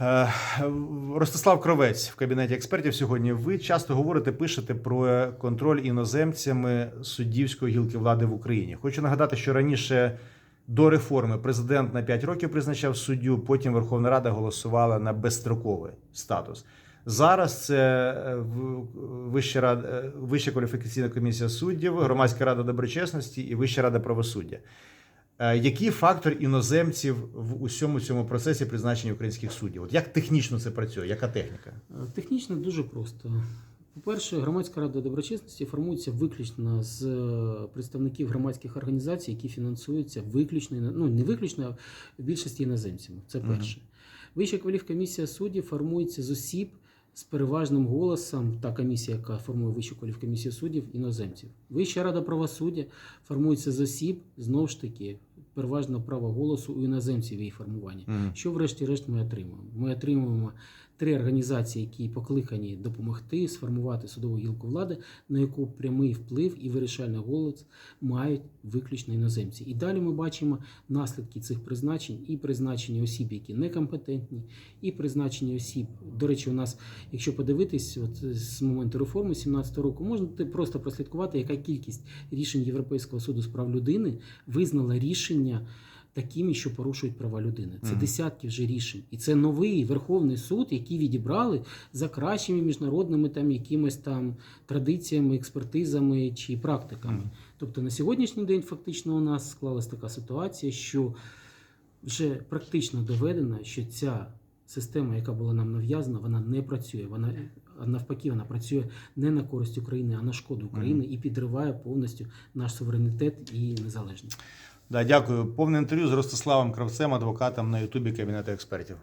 Е, Ростислав Кровець в кабінеті експертів сьогодні. Ви часто говорите, пишете про контроль іноземцями суддівської гілки влади в Україні. Хочу нагадати, що раніше до реформи президент на 5 років призначав суддю, потім Верховна Рада голосувала на безстроковий статус. Зараз це е, Вища рада, е, Вища кваліфікаційна комісія суддів, Громадська рада доброчесності і Вища рада правосуддя. Е, Який фактор іноземців в усьому цьому процесі призначення українських суддів? От як технічно це працює? Яка техніка? Е, Технічно дуже просто. По-перше, громадська рада доброчесності формується виключно з е, представників громадських організацій, які фінансуються виключно ну не виключно, а в більшості іноземцями. Це перше. Вища кваліфкомісія суддів формується з осіб з переважним голосом. Та комісія, яка формує вищу кваліфкомісію суддів, іноземців. Вища рада правосуддя формується з осіб знову ж таки переважно право голосу у іноземців її формування. Що врешті-решт ми отримуємо? Ми отримуємо три організації, які покликані допомогти сформувати судову гілку влади, на яку прямий вплив і вирішальний голос мають виключно іноземці. І далі ми бачимо наслідки цих призначень і призначення осіб, які некомпетентні, і призначення осіб. До речі, у нас, якщо подивитись, от з моменту реформи 17 року, можна просто прослідкувати, яка кількість рішень Європейського суду з прав людини визнала рішення такими, що порушують права людини. Це Мгм. десятки вже рішень. І це новий Верховний суд, який відібрали за кращими міжнародними там якимись там традиціями, експертизами чи практиками. Мгм. Тобто на сьогоднішній день фактично у нас склалась така ситуація, що вже практично доведено, що ця система, яка була нам нав'язана, вона не працює. Вона навпаки, вона працює не на користь України, а на шкоду України і підриває повністю наш суверенітет і незалежність. Да, дякую. Повне інтерв'ю з Ростиславом Кравцем, адвокатом на Ютубі Кабінету експертів.